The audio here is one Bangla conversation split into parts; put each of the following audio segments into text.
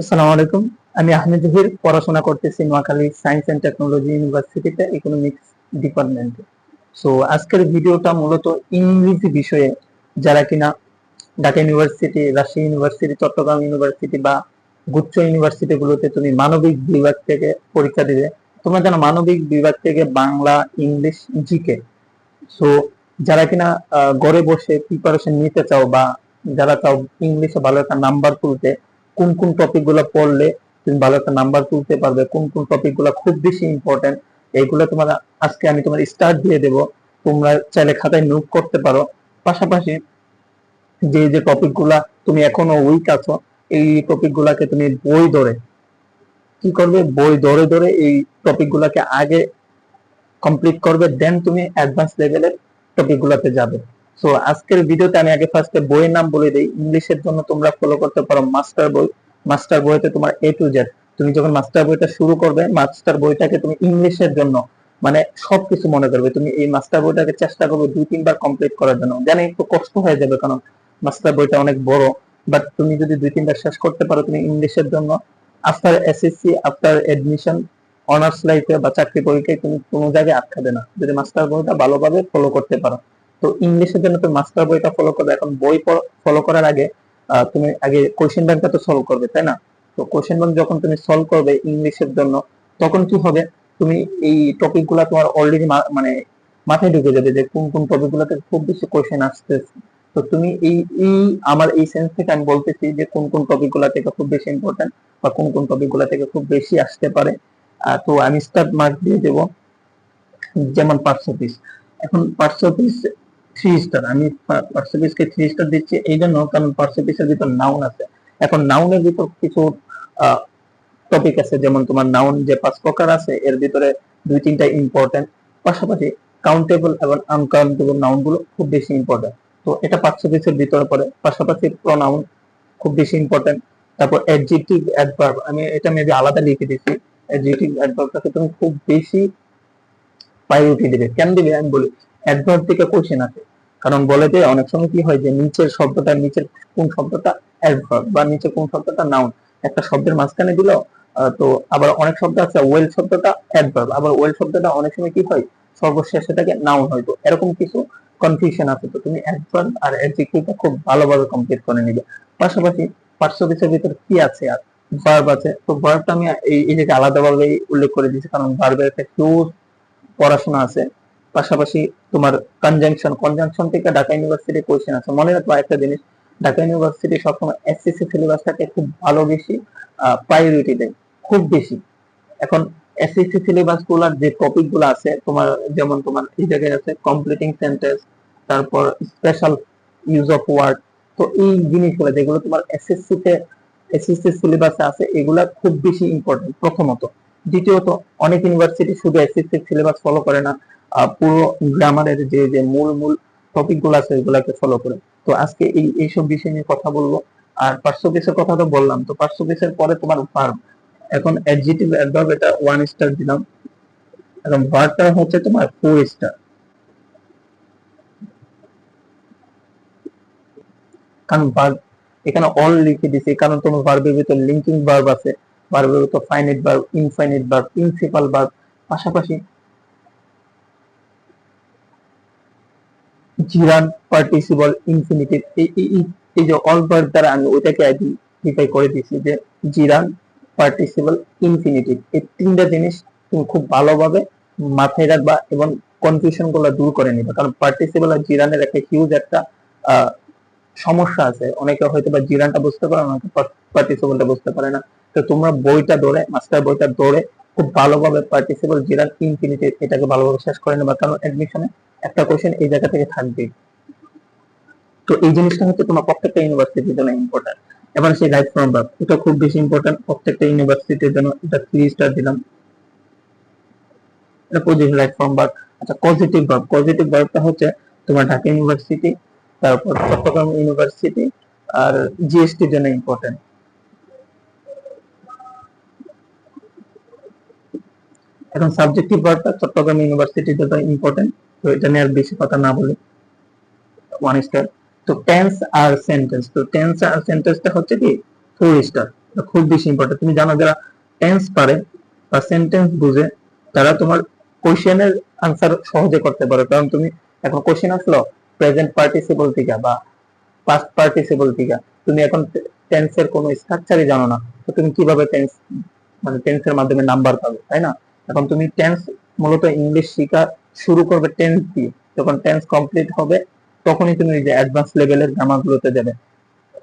আসসালামু আলাইকুম। আমি আহমেদ জহির, পড়াশোনা করতেছি নোয়াখালী সায়েন্স এন্ড টেকনোলজি ইউনিভার্সিটিতে ইকোনমিক্স ডিপার্টমেন্টে সো আজকের ভিডিওটা মূলত ইংরেজি বিষয়ে। যারা কিনা Dhaka university Rajshahi university Chattogram university বা গুচ্ছ ইউনিভার্সিটি গুলোতে তুমি মানবিক বিভাগ থেকে পরীক্ষা দিবে, তোমরা জানো মানবিক বিভাগ থেকে বাংলা, ইংলিশ জিকে সো যারা কিনা ঘরে বসে প্রিপারেশন নিতে চাও বা যারা চাও ইংলিশে ভালো একটা নাম্বার তুলতে কোন কোন টপিকগুলো পড়লে তুমি ভালো একটা নাম্বার তুলতে পারবে, কোন কোন টপিকগুলো খুব বেশি ইম্পর্টেন্ট এইগুলো তোমার আজকে আমি তোমার স্টার্ট দিয়ে দেব। তোমরা চাইলে খাতায় নোট করতে পারো। পাশাপাশি যে যে টপিকগুলা তুমি এখনও উইক আছো, এই টপিক গুলাকে তুমি বই ধরে, কি করবে? বই ধরে ধরে এই টপিক গুলাকে আগে কমপ্লিট করবে দেন তুমি অ্যাডভান্স লেভেলের টপিক গুলাতে যাবে। সো আজকের ভিডিওতে আমি আগে ফার্স্টে বইয়ের নাম বলে দিই। ইংলিশের জন্য তোমরা ফলো করতে পারো মাস্টার বই। মাস্টার বইতে তোমার এ টু জেড তুমি যখন মাস্টার বইটা শুরু করবে, মাস্টার বইটাকে তুমি ইংলিশের জন্য মানে সবকিছু মনে করবে। তুমি এই মাস্টার বইটাকে চেষ্টা করবে দুই, তিনবার কমপ্লিট করার জন্য। জানি একটু কষ্ট হয়ে যাবে কারণ মাস্টার বইটা অনেক বড় বাট তুমি যদি দুই, তিনবার শেষ করতে পারো তুমি ইংলিশের জন্য। After SSC after admission honours লাইফে বা চাকরি পরীক্ষায় তুমি কোনো জায়গায় আটকাবে না। যদি মাস্টার বইটা ভালোভাবে ফলো করতে পারো। তো ইংলিশের জন্য তুমি মাস্টার বইটা ফলো করবে। এখন বই ফলো করার আগে তুমি আগে কোশ্চেন ব্যাংকটা তো সলভ করবে, তাই না? তো কোশ্চেন ব্যাংক যখন তুমি সলভ করবে ইংলিশের জন্য, তখন কি হবে? তুমি এই টপিকগুলা তোমার অলরেডি মানে মাথায় ঢুকে যাবে যে কোন কোন টপিক গুলাতে খুব বেশি কোশ্চেন আসতেছে। তো তুমি এই এই আমার এই সেন্স থেকে আমি বলতেছি যে কোন কোন টপিকগুলা থেকে খুব বেশি ইম্পর্টেন্ট বা কোন কোন টপিকগুলা থেকে খুব বেশি আসতে পারে। তো আমি স্টার্ট মার্ক দিয়ে দেবো, যেমন পার্টস অফিস এখন পার্টস অফিস থ্রি স্টার আমি পার্টস অফিসকে থ্রি স্টার দিচ্ছি, এই জন্য কারণ পার্টস অফিসের ভিতর নাউন আছে। এখন নাউনের ভিতর কিছু টপিক আছে, যেমন তোমার নাউন যে পাঁচ প্রকার আছে, এর ভিতরে দুই তিনটা ইম্পর্টেন্ট পাশাপাশি কাউন্টেবল এবং আনকাউন্টেবল নাউনগুলো খুব বেশি ইম্পর্টেন্ট তো এটা পার্টস অফিসের ভিতরে পড়ে, পাশাপাশি প্রোনাউন খুব বেশি ইম্পর্টেন্ট তারপর অ্যাডজেক্টিভ অ্যাডভার্ব আমি এটা মেবি আলাদা লিখে দিচ্ছি। অ্যাডজেক্টিভ অ্যাডভার্বটাকে তুমি খুব বেশি প্রায়োরিটি দিবে। কেন দিবে? আমি বলি অ্যাডভার্ব থেকে কোশ্চেন আছে কারণ বলে যে অনেক সময় কি হয় যে নিচের শব্দটা, নিচের কোন শব্দটা অ্যাডভার্ব বা নিচের কোন শব্দটা নাউন একটা শব্দের মাঝখানে দিল তো আবার অনেক শব্দ আছে ওয়েল শব্দটা অ্যাডভার্ব আবার ওয়েল শব্দটা অনেক সময় কি হয়, সর্বশেষ সেটাকে নাউন হয়তো এরকম কিছু কনফিউশন আছে। তো তুমি অ্যাডভার্ব আর অ্যাডজেক্টিভটা খুব ভালোভাবে কমপ্লিট করে নিবে। পাশাপাশি পার্শ্ব বিষয়ের ভিতর কি আছে আর ভার্ব আছে? তো ভার্বটা আমি এই জায়গায় আলাদাভাবে উল্লেখ করে দিয়েছি, কারণ ভার্বের একটা হিউজ পড়াশোনা আছে। পাশাপাশি তোমার কনজাংশন কনজাংশন থেকে ঢাকা ইউনিভার্সিটি কোয়েশ্চেন আছে। মনে রাখবা একটা জিনিস, ঢাকা ইউনিভার্সিটি সবসময় এসএসসি সিলেবাসটাকে খুব ভালো বেশি প্রায়োরিটি দেয়, খুব বেশি। এখন এসএসসি সিলেবাসগুলার যে টপিকগুলো আছে, তোমার যেমন তোমার এই জায়গায় আছে কমপ্লিটিং সেন্টেন্স তারপর স্পেশাল ইউজ অফ ওয়ার্ড তো এই জিনিসগুলো যেগুলো তোমার এসএসসি তে এসএসসি সিলেবাসে আছে, এগুলা খুব বেশি ইম্পর্টেন্ট প্রথমত। দ্বিতীয়ত, অনেক ইউনিভার্সিটি শুধু এসএসসি সিলেবাস ফলো করে না পুরো গ্রামারের যে যে মূল মূল টপিকগুলো আছে এগুলাকে ফলো করে। তো আজকে এই, এইসব বিষয় নিয়ে কথা বলব। আর পার্শ্ব কেসের কথা তো বললাম, তো পার্শ্ব কেসের পরে তোমার ভার্ব এখন অ্যাডজেক্টিভ অ্যাডভার্ব এটা ওয়ান স্টার দিলাম। এখন ভার্বটা হচ্ছে তোমার ফোর স্টার কারণ ভার্ব এখানে অল লিখে দিছি, কারণ তোমার ভার্বের ভিতর লিঙ্কিং ভার্ব আছে। ভার্বের ভার্ব পাশাপাশি এই যে দ্বারা আমি ওইটাকে করে দিয়েছি যে এই তিনটা জিনিস তুমি খুব ভালোভাবে মাথায় রাখবা এবং কনফিউশনগুলো দূর করে নিবা। কারণ পার্টিসিপল আর জিরানের একটা হিউজ একটা সমস্যা আছে। অনেকে হয়তো বা জিরানটা বুঝতে পারে না পার্টিসিপলটা বুঝতে পারে না। তো তোমরা বইটা ধরে মাস্টার বইটা ধরে খুব ভালোভাবে পার্টিসিপল জিরান ইনফিনিটিভ এটাকে ভালোভাবে শেষ করে নেবা। কারণ অ্যাডমিশনে একটা কোশ্চেন এই জায়গা থেকে থাকবে। তো এই জিনিসটা হচ্ছে তোমার প্রত্যেকটা ইউনিভার্সিটির জন্য ইম্পর্টেন্ট এবার সেই রাইট ফ্রম ভার্ব এটা খুব বেশি ইম্পর্টেন্ট প্রত্যেকটা ইউনিভার্সিটির জন্য। এটা থ্রি স্টার দিলাম। এটা পজিটিভ রাইট ফ্রম আচ্ছা পজিটিভ ভার্ব পজিটিভ ভার্বটা হচ্ছে তোমার ঢাকা ইউনিভার্সিটি তারপর চট্টগ্রাম ইউনিভার্সিটি আর জিএসটির জন্য ইম্পর্টেন্ট এখন সাবজেক্টিভ ভার্বটা চট্টগ্রাম ইউনিভার্সিটির জন্য ইম্পর্টেন্ট তো এটা নিয়ে আর বেশি কথা না বলি ওয়ান স্টার তো টেন্স আর সেন্টেন্স তো টেন্স আর সেন্টেন্সটা হচ্ছে কি? ফোর স্টার খুব বেশি ইম্পর্টেন্ট তুমি জানো যারা টেন্স পারে বা সেন্টেন্স বুঝে, তারা তোমার কোশ্চেনের আনসার সহজে করতে পারো। কারণ তুমি এখন কোশ্চেন আসলো প্রেজেন্ট পার্টিসিপল থেকে বা পাস্ট পার্টিসিপল থেকে। তুমি এখন টেন্সের কোনো স্ট্রাকচারই জানো না। তো তুমি কীভাবে টেন্স মানে টেন্সের মাধ্যমে নাম্বার পাবে, তাই না? এখন তুমি টেন্স মূলত ইংলিশ শেখা শুরু করবে টেন্স দিয়ে। যখন টেন্স কমপ্লিট হবে, তখনই তুমি যে অ্যাডভান্স লেভেলের গ্রামারগুলোতে যাবে।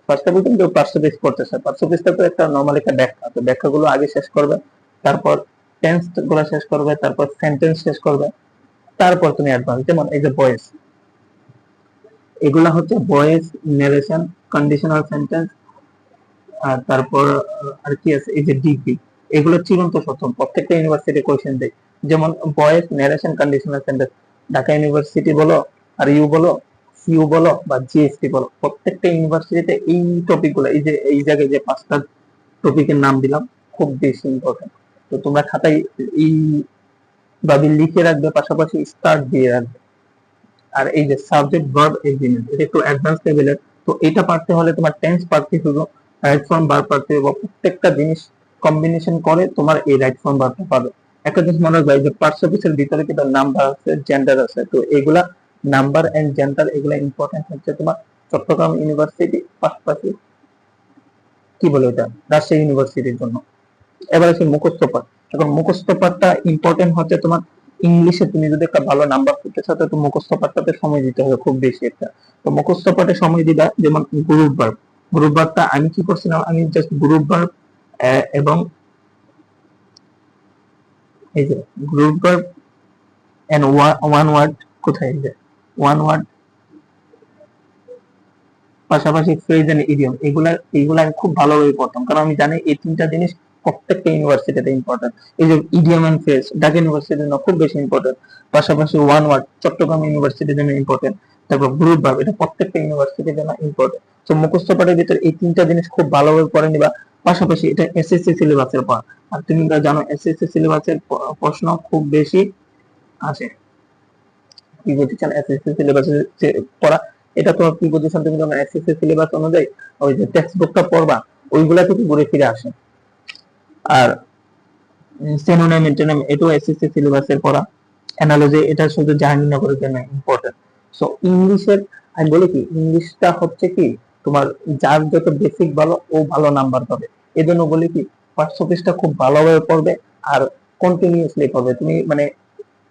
ফার্স্ট অফ অল তুমি পিস করতেছে পিসটা তো একটা নর্মাল একটা ব্যাখ্যা। তো ব্যাখ্যাগুলো আগে শেষ করবে, তারপর টেন্সগুলো শেষ করবে, তারপর সেন্টেন্স শেষ করবে, তারপর তুমি অ্যাডভান্স যেমন এই যে ভয়েস এগুলা হচ্ছে ভয়েস নেরেশন কন্ডিশনাল সেন্টেন্স আর তারপর, আর কি আছে? এই যে ডিপি এগুলো চিরন্ত সত্য প্রত্যেকটা ইউনিভার্সিটি কোয়েশ্চেন দেয়। যেমন voice narration conditional sentence Dhaka university বলো, আর ইউ বলো সিইউ বলো, বা জিএসটি বলো, প্রত্যেকটা ইউনিভার্সিটিতে এই টপিকগুলো, এই যে, এই জায়গায় যে পাঁচটা টপিকের নাম দিলাম, খুব বেশি ইম্পর্টেন্ট তো তোমরা খাতায় এই ভাবে লিখে রাখবে, পাশাপাশি স্টার্ট দিয়ে রাখবে। আর এই যে সাবজেক্ট ভার্ব এগ্রিমেন্ট এটা একটু অ্যাডভান্স লেভেলের তো এটা পারতে হলে তোমার টেন্স পারতে হবে ফর্ম বার পারতে হবে প্রত্যেকটা জিনিস কম্বিনেশন করে তোমার এই রাইট ফর্ম বারটা পাবে একটা জিনিস মনে রাখবে যে পার্টস অফিসের ভিতরে কিন্তু নাম্বার আছে জেন্ডার আছে। তো এগুলা নাম্বার এন্ড জেন্ডার এগুলা ইম্পর্টেন্ট হচ্ছে তোমার চট্টগ্রাম ইউনিভার্সিটি পাশাপাশি কি বলে এটা রাজশাহী ইউনিভার্সিটির জন্য। এবার আছে মুখস্থ পাঠ এখন মুখস্থ পাঠটা ইম্পর্টেন্ট হচ্ছে তোমার ইংলিশে তুমি যদি একটা ভালো নাম্বার করতে চাও তো মুখস্থ পাঠটাতে সময় দিতে হবে খুব বেশি একটা। তো মুখস্থ পাঠে সময় দিবা, যেমন গ্রুপ ভার্ব গ্রুপ ভার্বটা আমি কি করছিলাম? আমি জাস্ট গ্রুপ ভার্ব এবং এই যে group verb and one word কোথায় যে? ওয়ান ওয়ার্ড পাশাপাশি ফ্রেজ এন্ড ইডিয়ম এগুলা এগুলা আমি খুব ভালোভাবে পড়তাম। কারণ আমি জানি এই তিনটা জিনিস প্রত্যেকটা ইউনিভার্সিটিতে ইম্পর্টেন্ট এই যে এন্ড ফ্রেজ ঢাকা ইউনিভার্সিটির জন্য খুব বেশি ইম্পর্টেন্ট পাশাপাশি ওয়ান ওয়ার্ড চট্টগ্রাম ইউনিভার্সিটির জন্য ইম্পর্টেন্ট তারপর গ্রুপ ভার্ব এটা প্রত্যেকটা ইউনিভার্সিটির জন্য ইম্পর্টেন্ট তো মুখস্থ পাঠের ভিতরে এই তিনটা জিনিস খুব ভালোভাবে পড়ে নিবা। পাশাপাশি এটা এসএসসি সিলেবাসের পড়া। আর তুমি জানো এসএসসি সিলেবাসের প্রশ্ন খুব বেশি আসে। প্রিপোজিশন এসএসসি সিলেবাসের পড়া, এটা তোমার প্রিপোজিশন তুমি যখন এসএসসি সিলেবাস অনুযায়ী ওই যে টেক্সট বুকটা পড়বা, ওইগুলা থেকে ঘুরে ফিরে আসে। আর সিনোনিম এন্টোনিম এটাও এসএসসি সিলেবাসের পড়া। অ্যানালজি এটা শুধু জাহাঙ্গীরনগরের জন্য ইম্পর্টেন্ট সো ইংলিশের আমি বলি কি ইংলিশটা হচ্ছে কি তোমার যার যত বেসিক ভালো, ও ভালো নাম্বার পাবে। এজন্য বলি কি ফার্স্ট অফিসটা খুব ভালোভাবে পড়বে আর কন্টিনিউসলি পড়বে। তুমি মানে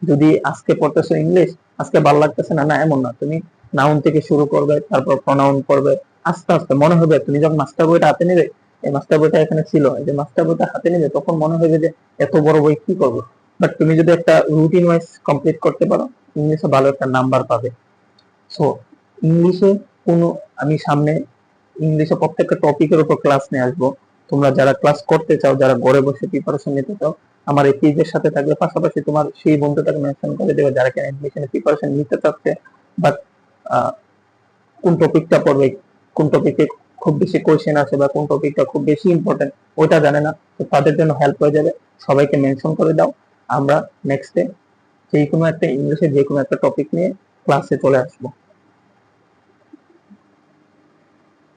যদি আজকে পড়তেছো ইংলিশ আজকে ভালো লাগতেছে না না এমন না। তুমি নাউন থেকে শুরু করবে, তারপর প্রনাউন করবে আস্তে আস্তে। মনে হবে, তুমি যখন মাস্টার বইটা হাতে নেবে, এই মাস্টার বইটা এখানে ছিল, এই যে মাস্টার বইটা হাতে নেবে, তখন মনে হবে যে এত বড় বই কি করব? বাট তুমি যদি একটা রুটিন ওয়াইজ কমপ্লিট করতে পারো ইংলিশে ভালো একটা নাম্বার পাবে। সো ইংলিশে কোনো, আমি সামনে ইংলিশে প্রত্যেকটা টপিকের উপর ক্লাস নিয়ে আসব। তোমরা যারা ক্লাস করতে চাও, যারা ঘরে বসে প্রিপারেশন নিতে চাও, আমার এই পেজের সাথে থাকবে। পাশাপাশি তোমার সেই বন্ধুটাকে মেনশন করে দেবে যারা কিনা অ্যাডমিশনে প্রিপারেশন নিতে চাচ্ছে বাট কোন টপিকটা পড়বে, কোন টপিকে খুব বেশি কোয়েশ্চেন আছে বা কোন টপিকটা খুব বেশি ইম্পর্টেন্ট ওটা জানে না, তো তাদের জন্য হেল্প হয়ে যাবে। সবাইকে মেনশন করে দাও। আমরা নেক্সট ডে যে কোনো একটা ইংলিশে যে কোনো একটা টপিক নিয়ে ক্লাসে চলে আসব।